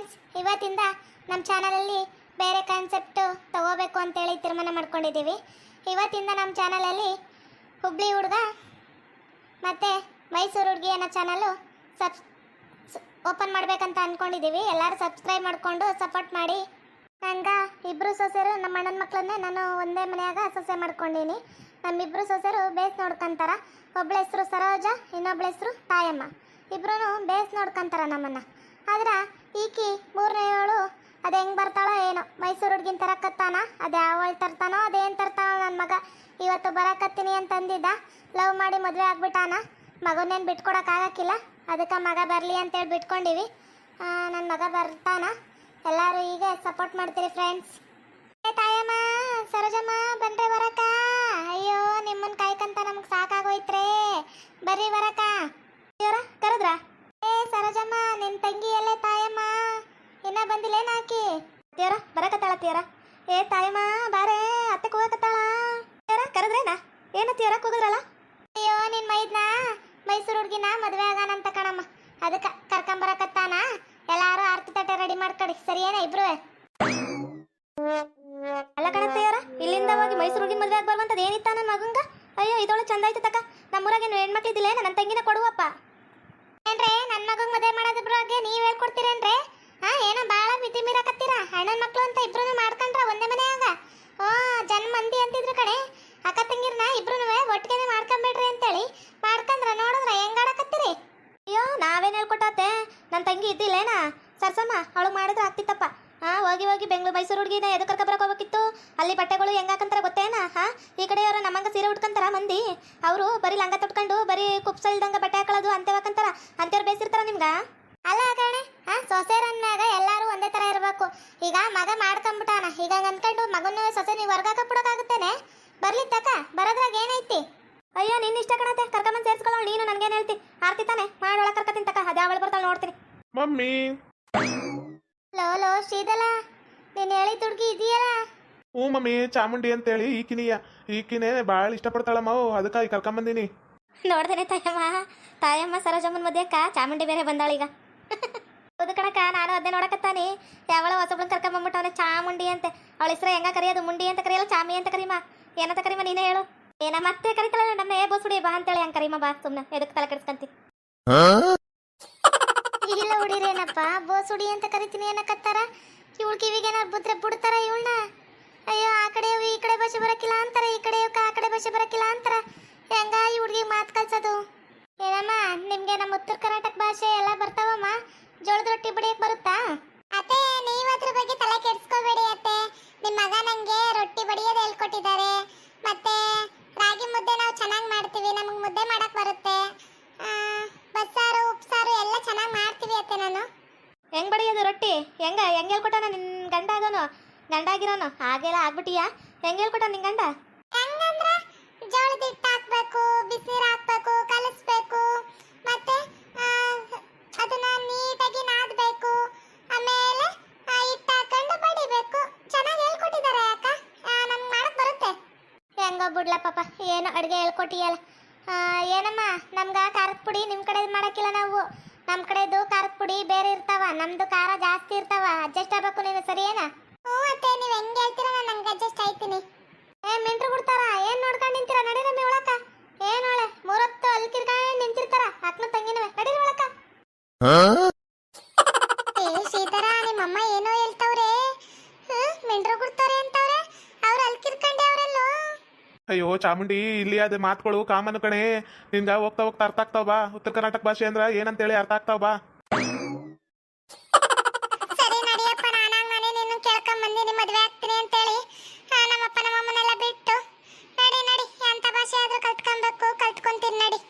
Friends ಇವತ್ತಿಂದ ನಮ್ಮ ಚಾನಲಲ್ಲಿ ಬೇರೆ ಕಾನ್ಸೆಪ್ಟು ತಗೋಬೇಕು ಅಂತೇಳಿ ತೀರ್ಮಾನ ಮಾಡ್ಕೊಂಡಿದ್ದೀವಿ. ಇವತ್ತಿಂದ ನಮ್ಮ ಚಾನಲಲ್ಲಿ ಹುಬ್ಳಿ ಹುಡುಗ ಮತ್ತು ಮೈಸೂರು ಹುಡುಗಿ ಅನ್ನೋ ಚಾನಲು ಸಬ್ ಓಪನ್ ಮಾಡಬೇಕಂತ ಅಂದ್ಕೊಂಡಿದ್ದೀವಿ ಎಲ್ಲರೂ ಸಬ್ಸ್ಕ್ರೈಬ್ ಮಾಡಿಕೊಂಡು ಸಪೋರ್ಟ್ ಮಾಡಿ. ನನಗೆ ಇಬ್ಬರು ಸೊಸೆರು, ನಮ್ಮ ಅಣ್ಣನ ಮಕ್ಕಳನ್ನೇ ನಾನು ಒಂದೇ ಮನೆಯಾಗ ಸೊಸೆ ಮಾಡ್ಕೊಂಡೀನಿ. ನಮ್ಮಿಬ್ಬರು ಸೊಸೆರು ಬೇಸ್ ನೋಡ್ಕೊಂತಾರ. ಒಬ್ಬಳ ಹೆಸರು ಸರೋಜ, ಇನ್ನೊಬ್ಳ ಹೆಸರು ತಾಯಮ್ಮ. ಇಬ್ಬರೂ ಬೇಸ್ ನೋಡ್ಕೊಂತಾರ ನಮ್ಮನ್ನ. ಆದ್ರೆ ಈಕಿ ಮೂರನೇವಳು ಅದು ಹೆಂಗೆ ಬರ್ತಾಳೋ ಏನೋ. ಮೈಸೂರು ಹುಡ್ಗಿನ ತರಕತ್ತಾನ, ಅದು ಯಾವಳು ತರ್ತಾನೋ ಅದೇನು ತರ್ತಾನೋ ನನ್ನ ಮಗ. ಇವತ್ತು ಬರಕತ್ತೀನಿ ಅಂತಂದಿದ್ದ, ಲವ್ ಮಾಡಿ ಮದುವೆ ಆಗ್ಬಿಟ್ಟಾನ. ಮಗನೇನು ಬಿಟ್ಕೊಡೋಕ್ಕಾಗಕ್ಕಿಲ್ಲ ಅದಕ್ಕೆ ಮಗ ಬರಲಿ ಅಂತೇಳಿ ಬಿಟ್ಕೊಂಡಿವಿ. ನನ್ನ ಮಗ ಬರ್ತಾನ. ಎಲ್ಲರೂ ಈಗ ಸಪೋರ್ಟ್ ಮಾಡ್ತೀರಿ ಫ್ರೆಂಡ್ಸ್ ಏ ತಾಯಮ್ಮ ಸರೋಜಮ್ಮ ಬಂದ್ರೆ ಬರಕ ಅಯ್ಯೋ ನಿಮ್ಮನ್ನ ಕಾಯ್ಕಂತ ನಮ್ಗೆ ಸಾಕಾಗೋಯ್ತ್ರೆ ಬರ್ರಿ ಬರಕ ಇವ್ರ ಕರೆದ್ರ ಏ ಸರೋಜಮ್ಮ ನಿಮ್ ತಂಗಿ ಎಲ್ಲೇ ತಾಯಮ್ಮ ಇನ್ನ ಬಂದಿಲ್ಲೇನ ಆಕಿ ತೀವ್ರ ಬರಕತ್ತಾಳ ತೀವ್ರ ಏ ತಾಯಮ್ಮ ಬಾರೇ ಅತ್ತೆ ಹೋಗಕತ್ತಾಳ ತೀವ್ರ ಕರೆದ್ರೇನ ಏನ ಹೋಗದ್ರಲ್ಲ? ಅಯ್ಯೋ ನಿನ್ ಮೈದ್ನ. ಮೈಸೂರು ಹುಡ್ಗಿನ ಮದ್ವೆ ಆಗಾನಂತ ಕಣಮ್ಮ. ಅದಕ್ಕ ಕರ್ಕೊಂಬರಕತ್ತಾನ ಎಲ್ಲಾರು ಆರ್ತಿ ತಟ್ಟೆ ರೆಡಿ ಮಾಡ್ಕೊಡಿ. ಸರಿಯೇನ ಇಬ್ರು? ಅಲ್ಲ ಕಣತ್ತೆಯರ ಇಲ್ಲಿಂದ ಹೋಗಿ ಮೈಸೂರು ಹುಡುಗಿನ ಮದ್ವೆ ಆಗ್ಬಾರ್ವಂತದ ಏನಿತ್ತ ನನ್ನ ಮಗಂಗ? ಅಯ್ಯೋ ಇದೊಳ ಚಂದ ಆಯ್ತು ತಕ್ಕ ನಮ್ಮೂರಾಗೇನು ಹೆಣ್ಮಕ್ಳಿದ್ದಿಲ್ಲ ನನ್ನ ತಂಗಿನ ಕೊಡುವಪ್ಪ. ಏನ್ರೇ ನನ್ನ ಮಗಂಗ್ ಮದುವೆ ಮಾಡೋದಿಬ್ರು ಬಗ್ಗೆ ನೀವ್ ಹೇಳ್ಕೊಡ್ತೀರೇನ್ರೆ ಹಾ ಏನೋ ಬಾಳ ಮಿತಿ ಮೀರಕತ್ತೀರ? ಅಣ್ಣನ ಮಕ್ಳು ಅಂತ ಇಬ್ರು ಮಾಡ್ಕೊಂಡ್ರ ಒಂದೇ ಮನೆಯಾಗ? ಓ ಜನ್ ಮಂದಿ ಅಂತಿದ್ರು ಕಡೆ ಅಕ್ಕ ತಂಗಿರ್ನ ಇಬ್ರು ಒಟ್ಟಿಗೆ ಮಾಡ್ಕೊಂಬೇಡ್ರಿ ಅಂತೇಳಿ ಮಾಡ್ಕೊಂಡ್ರ ನೋಡಿದ್ರ ಹೆಂಗ್ ಆಡಕತ್ತೀರಿ ಅಯ್ಯೋ ನಾವೇನ್ ಹೇಳ್ಕೊಟ್ಟತ್ತೆ ನನ್ನ ತಂಗಿ ಇದ್ದಿಲ್ಲೇನಾ ಸರ್ಸಮ್ಮ ಅವಳು ಮಾಡಿದ್ರೆ ಆಗ್ತಿತ್ತಪ್ಪ ಹಾ ಹೋಗಿ ಹೋಗಿ ಬೆಂಗಳೂರು ಮೈಸೂರು ಹುಡುಗಿನ ಎದು ಕರ್ಕೊಬರಕ್ ಹೋಗ್ಬೇಕಿತ್ತು ಅಲ್ಲಿ ಬಟ್ಟೆಗಳು ಹೆಂಗ್ ಹಾಕಂತಾರ ಗೊತ್ತೇನಾ ಹಾ ಈ ಕಡೆಯವರು ನಮ್ಮಂಗ ಸೀರೆ ಉಟ್ಕೊಂತಾರ ಮಂದಿ ಅವರು ಬರೀ ಲಂಗ ತೊಟ್ಕೊಂಡು ಬರೀ ಕುಪ್ಸ ಇಲ್ದಂಗ ಬಟ್ಟೆ ಹಾಕೊಳ್ಳೋದು ಅಂತೆ ಹಾಕಂತಾರ ಅಂತೇವ್ರು ಬೇಸಿರ್ತಾರ ನಿಮ್ಗ? ಅಲ್ಲ ಕಣೆ ಹಾ ಸೊಸೆರನ್ನಾಗ ಎಲ್ಲಾರು ಒಂದೇ ತರ ಇರಬೇಕು. ಈಗ ಮಗ ಮಾಡ್ಕೊಂಬಿಟ್ಟಾನ ಈಗ ಅನ್ಕೊಂಡು ಮಗನ ಸೊಸೆ ನೀವು ವರ್ಗ ಕಪ್ಪಿಡೋಕಾಗುತ್ತೇನೆ ಬರ್ಲಿ ತಕ ಬರೋದ್ರಾಗ ಏನೈತಿ? ಅಯ್ಯೋ ನಿನ್ನ ಇಷ್ಟ ಕಣತೆ ಕರ್ಕೊಂಬಂದ್ ಸೇರ್ಸ್ಕೊಳ್ಳೋ ನೀನು ನನ್ಗೇನ್ ಹೇಳ್ತಿ? ಆರ್ತಿ ತಾನೆ ಮಾಡೋಳ ಕರ್ಕತೀನಿ ತಕ ಅದೇ ಅವಳು ಬರ್ತಾಳೆ ನೋಡ್ತೀನಿ. ಮಮ್ಮಿ. ಲೋ ಲೋ ಶ್ರೀದಲ ನೀನ್ ಹೇಳಿದ ಹುಡುಗಿ ಇದೆಯಲ್ಲ? ಹ್ಞೂ ಮಮ್ಮಿ ಚಾಮುಂಡಿ ಅಂತೇಳಿ ಈಕಿನಿಯ ಈಕಿನೇ ಭಾಳ ಇಷ್ಟಪಡ್ತಾಳಮ್ಮ ಕರ್ಕೊಂಡ್ ಕರ್ಕೊಂಬಂದಿನಿ. ನೋಡ್ದೇನೆ ತಾಯಮ್ಮ ತಾಯಮ್ಮ ಸರೋಜಮ್ಮನ ಮದ್ಯಕ್ಕ ಚಾಮುಂಡಿ ಬೇರೆ ಬಂದಾಳೀಗ. ಹೌದು ಕಣಕ ನಾನು ಅದೇ ನೋಡಕತ್ತಾನೆ. ಯಾವಳ ಹೊಸಬ್ಳನ್ ಕರ್ಕೊಂಬಂದ್ಬಿಟ್ಟವನೆ ಚಾಮುಂಡಿ ಅಂತೆ. ಅವಳ ಹೆಸರು ಹೆಂಗ ಕರೆಯೋದು, ಮುಂಡಿ ಅಂತ ಕರೆಯಲ್ಲ, ಚಾಮಿ ಅಂತ ಕರೀಮ? ಏನಂತ ಕರೀಮ ನೀನೇ ಹೇಳು? ಏನ ಮತ್ತೆ ಕರಿತಾಳ ನಮ್ಮ ಏ ಬೋಸುಡಿ ಬಾ ಅಂತೇಳಿ ಹಂಗ ಕರೀಮ, ಬಾ ಸುಮ್ಮನೆ ಎದಕ್ಕೆ ತಲೆ ಕೆಡಿಸ್ಕಂತಿ? ಇಲ್ಲ ಹುಡಿರೇನಪ್ಪ ಬೋಸುಡಿ ಅಂತ ಕರಿತೀನಿ ಏನಕತ್ತಾರ ಇವಳು ಕಿವಿಗೇನಾರು ಬುದ್ರೆ ಬಿಡ್ತಾರ ಇವಳನ್ನ? ಅಯ್ಯೋ ಆ ಕಡೆ ಈ ಕಡೆ ಭಾಷೆ ಬರಕಿಲ್ಲ ಅಂತಾರೆ ಈ ಕಡೆ ಆ ಕಡೆ ಭಾಷೆ ಬರಕಿಲ್ಲ ಅಂತಾರೆ. ಹೆಂಗ ಈ ಹುಡುಗಿ ಮಾತು ಕಲ್ಸೋದು? ಏನಮ್ಮ ನಿಮ್ಗೆ ನಮ್ಮ ಉತ್ತರ ಕರ್ನಾಟಕ ಭಾಷೆ ಎಲ್ಲ ಬರ್ತಾವಮ್ಮ? ಜೋಳದ ರೊಟ್ಟಿ ಬಡಿಯಕ್ ಬರುತ್ತಾ? ಅತ್ತೆ ನೀವು ಅದ್ರ ಬಗ್ಗೆ ತಲೆ ಕೆಡಿಸ್ಕೋಬೇಡಿ ಅತ್ತೆ. ನಿಮ್ಮ ಮಗ ನಂಗೆ ರೊಟ್ಟಿ ಬಡಿಯೋದು ಹೇಳ್ಕೊಟ್ಟಿದ್ದಾರೆ. ಮತ್ತೆ ರಾಗಿ ಮುದ್ದೆ ನಾವು ಚೆನ್ನಾಗಿ ಮಾಡ್ತೀವಿ ನಮಗೆ ಮುದ್ದೆ ಮಾಡಕ್ ಬರುತ್ತೆ. ಬಸ್ಸಾರು ಉಪ್ಸಾರು ಎಲ್ಲ ಚೆನ್ನಾಗಿ ಮಾಡ್ತೀವಿ ಅತ್ತೆ ನಾನು. ಹೆಂಗ್ ಬಡಿಯೋದು ರೊಟ್ಟಿ? ಹೆಂಗ ಹೆಂಗ್ ಹೇಳ್ಕೊಟ್ಟಾನ ನಿನ್ ಗಂಡ ಆಗೋನು ಗಂಡ ಆಗಿರೋನು ಹಾಗೆಲ್ಲ ಆಗ್ಬಿಟ್ಟಿಯಾ? ಹೆಂಗೆ ಹೇಳ್ಕೊಟ್ಟ ನಿನ್ ಗಂಡ? ಹೆಂಗಂದ್ರ ಜೋಳದ ಹಿಟ್ಟು ಹಾಕ್ಬೇಕು ಬಿಸಿನೀರು ಹಾಕ್ಬೇಕು ಕಲಿಸ್ಬೇಕು ಮತ್ತೆ ಆ, ಅದನ್ನ ನೀಟಾಗಿ ನಾದಬೇಕು ಆಮೇಲೆ ಆ, ಹಿಟ್ಟು ಹಾಕೊಂಡು ಬಡಿಬೇಕು. ಚೆನ್ನಾಗಿ ಹೇಳ್ಕೊಟ್ಟಿದ್ದಾರೆ ಅಕ್ಕ. ನಮ್ಗೆ ಮಾಡಕ್ ಬರುತ್ತೆ. ಹೆಂಗೋ ಬಿಡ್ಲ ಪಾಪ ಏನು ಅಡುಗೆ ಹೇಳ್ಕೊಟ್ಟಿಯಲ್ಲ. ಆ, ಏನಮ್ಮ ನಮ್ಗ ಖಾರದ ಪುಡಿ ನಿಮ್ಮ ಕಡೆ ಮಾಡಕ್ಕಿಲ್ಲ ನಾವು. ನಮ್ಮ ಕಡೆದು ಖಾರದ ಪುಡಿ ಬೇರೆ ಇರ್ತಾವ ನಮ್ದು ಖಾರ ಜಾಸ್ತಿ ಇರ್ತಾವ ಅಡ್ಜಸ್ಟ್ ಆಗ್ಬೇಕು ನೀನು ಸರಿ ಏನ ಹ್ಞೂ ಅತ್ತೆ ನೀವು ಹೆಂಗೆ ಹೇಳ್ತೀರಾ ನಾನು ಹಂಗೆ ಅಡ್ಜಸ್ಟ್ ಆಯ್ತೀನಿ ಏ ಮಿಂಟ್ರು ಬಿಡ್ತಾರ ಏನ್ ನೋಡ್ಕೊಂಡು ನಿಂತೀರ ನಡಿ ನಮ್ಮಿ ಒಳಕ ಏನ್ ಒಳೆ ಮೂರೊತ್ತು ಅಲ್ಲಿ ಕಿರ್ಕೊಂಡು ನಿಂತಿರ್ತಾರ ಅಕ್ಕನ ತಂಗಿನವೆ ನಡೀರಿ ಒಳಕ ಏ ಸೀತಾರ ನಿಮ್ಮಮ್ಮ ಏನೋ ಹೇಳ್ತವ್ರೆ ಮಿಂಟ್ರು ಬಿಡ್ತಾರೆ ಅಂತವ್ರೆ ಅವ್ರು ಅಲ್ಲಿ ಕಿರ್ಕೊಂಡೆ ಅವರಲ್ಲೋ ಅಯ್ಯೋ ಚಾಮುಂಡಿ ಇಲ್ಲಿ ಅದೇ ಮಾತುಗಳು ಕಾಮನ್ ಕಣೆ. ನಿನ್ಗ ಹೋಗ್ತಾ ಹೋಗ್ತಾ ಅರ್ಥ ಆಗ್ತಾವ ಬಾ. ಉತ್ತರ ಕರ್ನಾಟಕ ಭಾಷೆ ಅಂದ್ರ ಏನಂತೇಳಿ ಅರ್ಥ ಆಗ್ತಾವ ಬಾ. ಸರಿ ನಡಿಯಪ್ಪ ನಾನಾಗ ನಾನೇ ನಿನ್ನ ಕೇಳ್ಕೊಂಡ್ ಬಂದಿನಿ ಮದ್ವೆ ಆಗ್ತೀನಿ ಅಂತೇಳಿ. ಆ, ನಮ್ಮಪ್ಪ ನಮ್ಮಮ್ಮನೆಲ್ಲ ಬಿಟ್ಟು. ನಡಿ ನಡಿ ಎಂತ ಭಾಷೆ ಆದ್ರೂ ಕಲ್ತ್ಕೊಬೇಕು ಕಲ್ತ್ಕೊಂತೀನಿ ನಡಿ.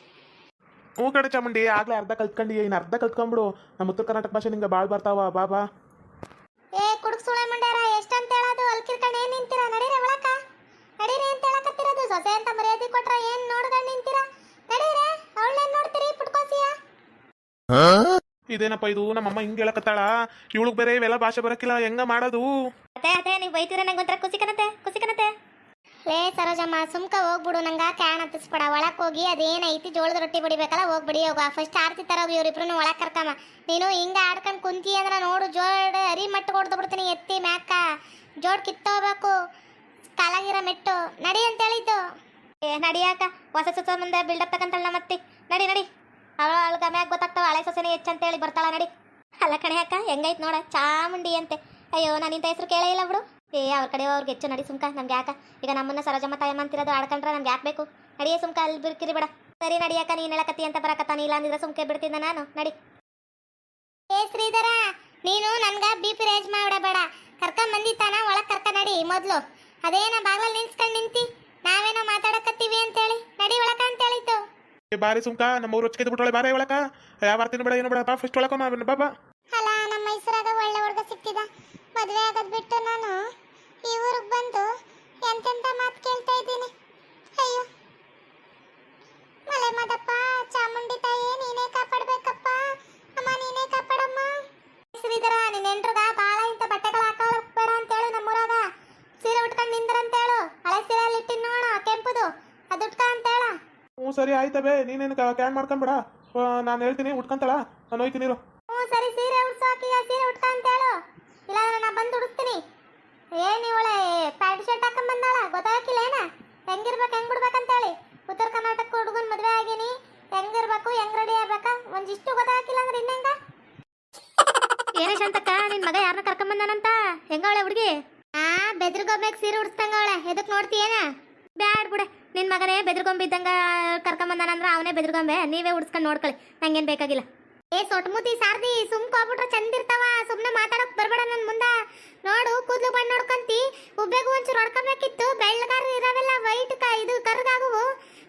ಹ್ಞೂ ಕಡೆ ಚಾಮುಂಡಿ ಆಗ್ಲೇ ಅರ್ಧ ಕಲ್ತ್ಕೊಂಡಿ ಇನ್ನು ಅರ್ಧ ಕಲ್ತ್ಕೊಂಡ್ಬಿಡು. ನಮ್ಮ ಉತ್ತರ ಕರ್ನಾಟಕ ಭಾಷೆ ನಿಂಗೆ ಭಾಳ ಬರ್ತಾವ ಬಾ ಬಾ ಏ ಕುಡುಕ್ ಸುಳೆ ಮುಂಡ್ಯಾರ ಎಷ್ಟಂತ ಹೇಳೋದು ಅಲ್ಲಿ ಕಿರ್ಕೊಂಡು ಏನ್ ನಿಂತೀರಾ ನಡೀರಿ ಒಳಕ ನಡೀರಿ ಅಂತ ಹೇಳಕತ್ತಿರೋದು ಸೊಸೆ ಕೊಟ್ರ ಏನ್ ನೋಡ್ಕೊಂಡು ನಿಂತೀರಾ? ನಡೀರೆ ಅವಳೇನ್ ನೋಡ್ತೀರಿ? ಪುಟ್ಕೋಸಿಯ? ಇದೇನಪ್ಪ ಇದು? ನಮ್ಮಮ್ಮ ಹಿಂಗ್ ಹೇಳಕತ್ತಾಳ. ಇವಳಗ್ ಬೇರೆ ಇವೆಲ್ಲ ಭಾಷೆ ಬರಕಿಲ್ಲ ಹೆಂಗ ಮಾಡೋದು? ಅದೇ ಅದೇ ನೀವು ಬೈತೀರ ನಂಗೆ ಒಂಥರ ಖುಷಿ ಕನತೆ ಖುಷಿ ಕನತೆ ಲೇ ಸರೋಜಮ್ಮ ಸುಮ್ಕ ಹೋಗ್ಬಿಡು ನಂಗ ಕ್ಯಾನ್ ಹತ್ತಿಸ್ಬೇಡ. ಒಳಕ್ ಹೋಗಿ ಅದೇನೈತಿ ಜೋಳದ ರೊಟ್ಟಿ ಬಡಿಬೇಕಲ್ಲ ಹೋಗ್ಬಿಡಿ ಹೋಗ. ಫಸ್ಟ್ ಆರ್ತಿ ತರೋಗಿ ಇವ್ರಿಬ್ರು ಒಳಕ್ ಕರ್ಕಮ್ಮ. ನೀನು ಹಿಂಗ ಆಡ್ಕೊಂಡ್ ಕುಂತಿ ಅಂದ್ರ ನೋಡು ಜೋಡ್ ಅರಿ ಮಟ್ಟ ಕೊಡ್ದು ಬಿಡ್ತೀನಿ ಎತ್ತಿ ಮ್ಯಾಕ. ಜೋಡ್ ಕಿತ್ತೋಗ್ಬೇಕು ಕಾಲಾಗಿರೋ ಮೆಟ್ಟು. ನಡಿ ಅಂತ ಹೇಳಿದ್ದು ಏ ನಡಿಯಾಕ ಹೊಸ ಸೊಸೆ ಮುಂದೆ ಬಿಲ್ಡಪ್ ನಮ್ಮ ಮತ್ತೆ. ನಡಿ ನಡಿ. ಅವಳ ಗಮ್ಯಾಗ ಮ್ಯಾಗ ಗೊತ್ತಾಗ್ತಾವ ಹಳೆ ಸೊಸೆನೇ ಹೆಚ್ಚಂತ ಹೇಳಿ ಬರ್ತಾಳ, ನಡಿ. ಅಲ್ಲ ಕಣೆ ಅಕ್ಕ, ಹೆಂಗೈತ್ ನೋಡ. ಚಾಮುಂಡಿ ಅಂತೆ. ಅಯ್ಯೋ ನಾನು ಇಂಥ ಹೆಸರು ಕೇಳೇ ಇಲ್ಲ ಬಿಡು. ಏ, ಅವ್ರ ಕಡೆ ಅವ್ರಿಗೆ ಹೆಚ್ಚು ನಡಿ ಸುಮ್ಕ. ನಮ್ಗೆ ಯಾಕ? ಈಗ ನಮ್ಮನ್ನ ಸರೋಜಮ್ಮ ತಾಯಮ್ಮ ಅಂತಿರೋದು ಆಡ್ಕೊಂಡ್ರೆ ನಮ್ಗೆ ಯಾಕೆ ಬೇಕು? ನಡಿಯೇ ಸುಮ್ಕ ಅಲ್ಲಿ ಬಿರ್ಕಿರಿ ಬಿಡ. ಸರಿ ನಡಿಯಾಕ ನೀನ್ ಹೇಳಕತ್ತಿ ಅಂತ ಬರಕತ್ತಾನ ಇಲ್ಲ ಅಂದಿದ್ರೆ ಸುಮ್ಕೆ ಬಿಡ್ತಿದ್ದ ನಾನು. ನಡಿ. ಏ, ಶ್ರೀಧರ, ನೀನು ನನ್ಗ ಬಿ ಪಿ ರೇಜ್ ಮಾಡಬೇಡ. ಕರ್ಕೊಂಡ್ ಬಂದಿತ್ತಾನ ಒಳಗ್ ಕರ್ಕ ನಡಿ ಮೊದ್ಲು. ಅದೇನ ಬಾಗ್ಲಲ್ಲಿ ನಿಲ್ಸ್ಕೊಂಡ್ ನಿಂತಿ. ನಾವೇನೋ ಮಾತಾಡಕತ್ತೀವಿ ಅಂತೇಳಿ. ನಡಿ ಒಳಕ ಅಂತ ಹೇಳಿತ್ತು ಏ ಬಾರಿ ಸುಮ್ಕ ನಮ್ಮ ಊರು ಹೊಚ್ಕೆ ಬಿಟ್ಟೊಳೆ ಬಾರೆ ಒಳಕ. ಯಾವ ಬರ್ತೀನಿ ಬೇಡ ಏನು ಬೇಡ ಬಾ ಫಸ್ಟ್ ಒಳಕ ಬಾಬಾ ಅಲ್ಲ ನಮ್ಮ ಮೈಸೂರಾಗ ಒಳ್ಳೆ ಹುಡುಗ ಸಿಕ್ತಿದ ಮದುವೆ ಆಗದ್ ಬಿಟ್ಟು ನಾನು ಈ ಊರಿಗೆ ಬಂದು ಎಂತೆಂತ ಮಾತು ಕೇಳ್ತಾ ಇದ್ದೀನಿ. ಅಯ್ಯೋ. ಮಲೆ ಮದಪ್ಪ ಚಾಮುಂಡಿ ತಾಯಿ ನೀನೇ ಕಾಪಾಡ್ಬೇಕಪ್ಪ. ಅಮ್ಮ ನೀನೇ ಕಾಪಾಡಮ್ಮ ಶ್ರೀಧರ ನಿನ್ನ ಹೆಂಡ್ರಗ ಬಾಳ ಇಂಥ ಬಟ್ಟೆಗಳು ಹಾಕೊಳ್ಳೋಕ್ ಬೇಡ ಅಂತೇಳು ನಮ್ಮೂರಾಗ ಸೀರೆ ಉಟ್ಕೊಂಡು ನಿಂದ್ರ ಅಂತೇಳು ಹಳೆ ಸೀರೆಯಲ್ಲಿ ಇಟ್ಟಿನ ನೋಡ ಕೆಂಪುದು ಅದು ಉಟ್ಕ ಅಂತೇಳ ಸರಿ ಆಯ್ತಬೇ ನೀನೇನು ಕ್ಯಾನ್ ಮಾಡ್ಕೊಂಬೇಡ ನಾನು ಹೇಳ್ತೀನಿ ಉಟ್ಕೊಂತಾಳ? ನಾನು ಹೋಯ್ತೀನಿ ಇರು. ಹ್ಞೂ ಸರಿ ಸೀರೆ ಉಡ್ಸೋಕೀಗ ಸೀರೆ ಉಟ್ಕ ಅಂತೇಳು ಇಲ್ಲಾಂದ್ರೆ ನಾ ಬಂದು ಉಡಿಸ್ತೀನಿ. ಏನು ಇವಳೆ ಪ್ಯಾಂಟ್ ಶರ್ಟ್ ಹಾಕೊಂಡ್ ಬಂದಾಳ? ಗೊತ್ತಾಗಿಲ್ಲ ಏನ? ಹೆಂಗಿರ್ಬೇಕು ಹೆಂಗ್ ಬಿಡ್ಬೇಕಂತೇಳಿ ಉತ್ತರ ಕರ್ನಾಟಕ ಹುಡುಗನ್ ಮದುವೆ ಆಗಿನಿ. ಹೆಂಗಿರ್ಬೇಕು ಹೆಂಗ್ ರೆಡಿ ಆಗ್ಬೇಕ? ಒಂದಿಷ್ಟು ಗೊತ್ತಾಗಿಲ್ಲ ಅಂದ್ರೆ ಇನ್ನೆಂಗ? ಏನೇ ಶಾಂತಕ್ಕ ನಿನ್ ಮಗ ಯಾರನ್ನ ಕರ್ಕೊಂಡ್ ಬಂದಾನಂತ? ಹೆಂಗವಳೆ ಹುಡುಗಿ? ಆ ಬೆದ್ರಗೊಬ್ಬೆಗ್ ಸೀರೆ ಉಡ್ಸ್ತಂಗ ಅವಳೆ. ಎದಕ್ ನೋಡ್ತೀಯೇನ ಬ್ಯಾಡ್ ಬಿಡೆ. ನಿನ್ ಮಗನೇ ಬೆದ್ರಗೊಂಬೆ ಇದ್ದಂಗ ಕರ್ಕೊಂಡ್ ಬಂದಾನಂದ್ರ ಅವನೇ ಬೆದ್ರಗೊಂಬೆ. ನೀವೇ ಉಡ್ಸ್ಕೊಂಡ್ ನೋಡ್ಕೊಳ್ಳಿ. ನಂಗೇನ್ ಬೇಕಾಗಿಲ್ಲ. ಏ ಸೊಟ್ಮುತಿ ಸಾರ್ದಿ ಸುಮ್ಕೋಗ್ಬಿಟ್ರೆ ಚಂದಿರ್ತಾವ ಸುಮ್ನೆ ಮಾತಾಡಕ್ ಬರ್ಬೇಡ ನನ್ ಮುಂದ. ನೋಡು, ಕೂದ್ಲು ಬಣ್ಣ ನೋಡ್ಕಂತಿ ಉಬ್ಬೇಗು ಒಂಚೂರು ಹೊಡ್ಕೊಬೇಕಿತ್ತು ಬೆಳ್ಳಗಾರ ಇರವೆಲ್ಲ ವೈಟ್ ಕ ಇದು ಕರ್ಗಾಗುವು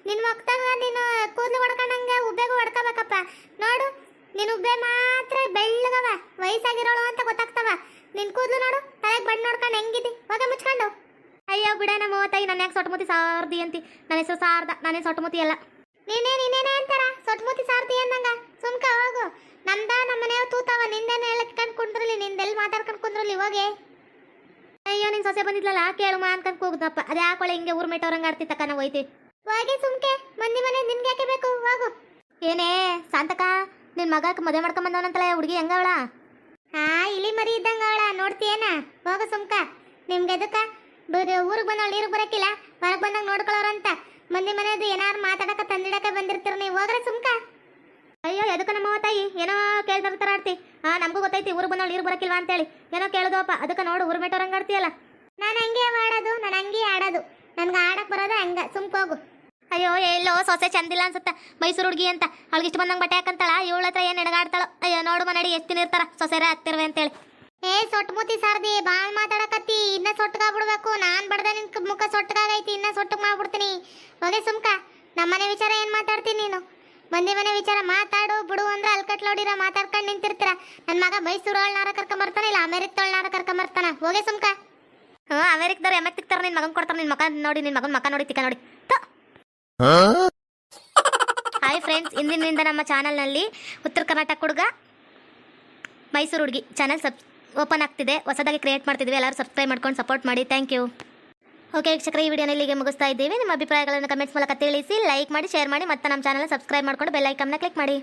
ನಿನ್ ಮಕ್ತಾಗ ನೀನು ಕೂದ್ಲು ಹೊಡ್ಕೊಂಡಂಗೆ ಉಬ್ಬೇಗು ಹೊಡ್ಕೋಬೇಕಪ್ಪ ನೋಡು ನಿನ್ ಉಬ್ಬೆ ಮಾತ್ರ ಬೆಳ್ಳಗವ ವಯಸ್ಸಾಗಿರೋಳು ಅಂತ ಗೊತ್ತಾಗ್ತವ ನಿನ್ ಕೂದ್ಲು ನೋಡು ತಲೆಗೆ ಬಣ್ಣ ನೋಡ್ಕೊಂಡು ಹೆಂಗಿದಿ ಹೋಗ ಮುಚ್ಕೊಂಡು ಅಯ್ಯೋ ಬಿಡ ನಮ್ಮ ತಾಯಿ ನನ್ನ ಯಾಕೆ ಸೊಟ್ಮುತಿ ಸಾರ್ದಿ ಅಂತಿ? ನನ್ನ ಹೆಸರು ಸಾರ್ದ ನಾನೇ ಸೊಟ್ಮುತಿ ಅಲ್ಲ. ನೀನೇ ನೀನೇನೆ ಅಂತಾರ? ಸೊಟ್ಮುತಿ ಸಾರ್ದಿ ಅಂದಂಗ ಸುಮ್ಕ ಹೋಗು. ನಮ್ದ ನಮ್ಮನೆ ತೂತಾವ ನಿಂದೇನೆ ಹೇಳಕ್ಕೊಂಡ್ ಕುಂದ್ರಲಿ ನಿಂದೆಲ್ಲಿ ಮಾತಾಡ್ಕೊಂಡು ಕುಂದ್ರಲಿ ಹೋಗಿ. ಅಯ್ಯೋ ನಿನ್ ಸೊಸೆ ಬಂದಿದ್ಲಲ್ಲ ಕೇಳು ಮಾ ಅನ್ಕಂಡ್ ಕೂಗ್ದಪ್ಪ. ಅದೇ ಹಾಕೊಳ್ಳೆ ಹಿಂಗೆ ಊರ್ ಮೇಟವ್ರಂಗ ತಕ್ಕ ನಾವು ಹೋಯ್ತಿ ಹೋಗಿ ಸುಮ್ಕೆ. ಮಂದಿ ಮನೆ ನಿನ್ಗೆ ಯಾಕೆ ಬೇಕು? ಹೋಗು. ಏನೇ ಸಾಂತಕ ನಿನ್ ಮಗ ಮದುವೆ ಮಾಡ್ಕೊಂಡ್ ಬಂದವನಂತಲ್ಲ ಹುಡುಗಿ ಹೆಂಗವಳ? ಹಾ ಇಲಿ ಮರಿ ಇದ್ದಂಗ ಅವಳ ನೋಡ್ತೀಯೇನ? ಹೋಗ ಸುಮ್ಕ. ನಿಮ್ಗೆ ಎದಕ್ಕ ಊರಿಗೆ ಬಂದವಳು ನೀರಿಗೆ ಬರಕಿಲ್ಲ ಹೊರಗೆ ಬಂದಾಗ ಅಂತ. ಮಂದಿ ಮನೆಯದು ಏನಾರು ಮಾತಾಡಕ ತಂದಿಡಕ ಬಂದಿರ್ತೀರ ನೀವು ಹೋಗ್ರೆ ಸುಮ್ಕ. ಅಯ್ಯೋ ಎದಕ್ಕ ನಮ್ಮ ತಾಯಿ? ಏನೋ ಕೇಳ್ತಾರ ತರ ಆಡ್ತಿ. ಹಾ ನಮಗೂ ಗೊತ್ತೈತಿ ಊರಿಗೆ ಬಂದವಳು ನೀರು ಅಂತ ಅಂತೇಳಿ. ಏನೋ ಕೇಳಿದವಪ್ಪ ಅದಕ್ಕೆ ನೋಡು ಊರ್ ಮೇಟೋರಂಗ ಆಡ್ತೀಯಲ್ಲ. ನಾನು ಹಂಗೆ ಆಡೋದು ನಾನು ಹಂಗೆ ಆಡೋದು ನನ್ಗೆ ಆಡಕ್ ಬರೋದು ಹಂಗ ಸುಮ್ಕ ಹೋಗು. ಅಯ್ಯೋ ಎಲ್ಲೋ ಸೊಸೆ ಚಂದಿಲ್ಲ ಅನ್ಸುತ್ತೆ. ಮೈಸೂರು ಹುಡುಗಿ ಅಂತ. ಅವಳಿಗೆ ಇಷ್ಟು ಬಂದಂಗೆ ಬಟ್ಟೆ ಹಾಕಂತಾಳ? ಇವಳ ಹತ್ರ ಏನು ಎಡಗಾಡ್ತಾಳೋ? ಅಯ್ಯೋ ನೋಡು ಮನಡಿ ಎಷ್ಟು ತಿನ್ನಿರ್ತಾರ ಇರ್ತಾರ ಸೊಸೆರ ಹತ್ತಿರ್ವೆ ಅಂತೇಳಿ. ಏ ಸೊಟ್ಮುತಿ ಸಾರ್ದಿ, ಬಾಳ್ ಮಾತಾಡಕತ್ತಿ, ಇನ್ನ ಸೊಟ್ಟಗಾಗ್ಬಿಡ್ಬೇಕು ನಾನ್ ಬಡ್ದ ನಿನ್ ಮುಖ ಸೊಟ್ಟಗಾಗೈತಿ, ಇನ್ನ ಸೊಟ್ಟಗ್ ಮಾಡ್ಬಿಡ್ತೀನಿ. ಹೋಗೆ ಸುಮ್ಕ ನಮ್ಮನೆ ವಿಚಾರ ಏನ್ ಮಾತಾಡ್ತೀನಿ ನೀನು? ಮಂದಿ ಮನೆ ವಿಚಾರ ಮಾತಾಡು, ಬಿಡು ಅಂದ್ರೆ ಅಲ್ಕಟ್ಲೋಡಿರ ಮಾತಾಡ್ಕೊಂಡು ನಿಂತಿರ್ತೀರ. ನನ್ನ ಮಗ ಮೈಸೂರು ಅವಳನಾರ ಕರ್ಕೊಂಬರ್ತಾನ ಇಲ್ಲ ಅಮೆರಿಕ ಅವಳನಾರ ಕರ್ಕೊಂಬರ್ತಾನ ಹೋಗೆ ಸುಮ್ಕ. ಹ್ಞೂ ಅಮೆರಿಕದವ್ರು ಎಮ್ಮೆ ತಿಕ್ತಾರ ನಿನ್ ಮಗನ್ ಕೊಡ್ತಾರ ನಿನ್ ಮಗ ನೋಡಿ, ನಿನ್ ಮಗನ್ ಮಕ ನೋಡಿ ತಿಕ್ಕ ನೋಡಿ. ಹಾಯ್ ಫ್ರೆಂಡ್ಸ್ ಇಂದಿನಿಂದ ನಮ್ಮ ಚಾನಲ್ನಲ್ಲಿ ಉತ್ತರ ಕರ್ನಾಟಕ ಹುಡುಗ ಮೈಸೂರು ಹುಡುಗಿ. ಚಾನಲ್ ಸಬ್ ಓಪನ್ ಆಗ್ತಿದೆ. ಹೊಸದಾಗಿ ಕ್ರಿಯೇಟ್ ಮಾಡ್ತಿದ್ವಿ. ಎಲ್ಲರೂ ಸಬ್ಸ್ಕ್ರೈಬ್ ಮಾಡ್ಕೊಂಡು ಸಪೋರ್ಟ್ ಮಾಡಿ. ಥ್ಯಾಂಕ್ ಯು ಓಕೆ ವೀಕ್ಷಕರ, ಈ ವಿಡಿಯೋನ ಇಲ್ಲಿಗೆ ಮುಗಿಸ್ತಾ ಇದ್ದೀವಿ. ನಿಮ್ಮ ಅಭಿಪ್ರಾಯಗಳನ್ನು ಕಮೆಂಟ್ಸ್ ಮೂಲಕ ತಿಳಿಸಿ ಲೈಕ್ ಮಾಡಿ ಶೇರ್ ಮಾಡಿ, ಮತ್ತು ನಮ್ಮ ಚಾನಲ್ ಸಬ್ಸ್ಕ್ರೈಬ್ ಮಾಡ್ಕೊಂಡು ಬೆಲ್ ಐಕನ್ನ ಕ್ಲಿಕ್ ಮಾಡಿ.